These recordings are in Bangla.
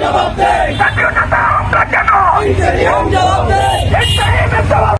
জবাব দেয় জাতীয় নেতা আমরা কেন জবাব দেয়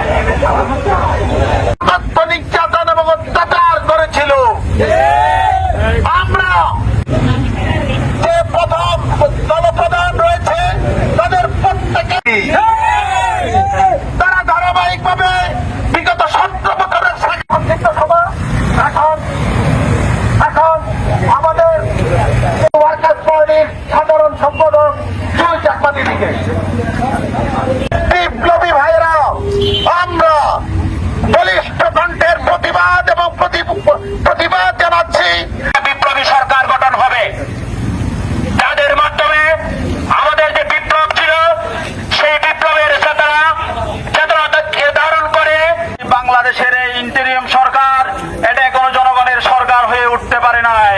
ইন্টেরিয়াম সরকার এটা কোনো জনগণের সরকার হয়ে উঠতে পারে নাই।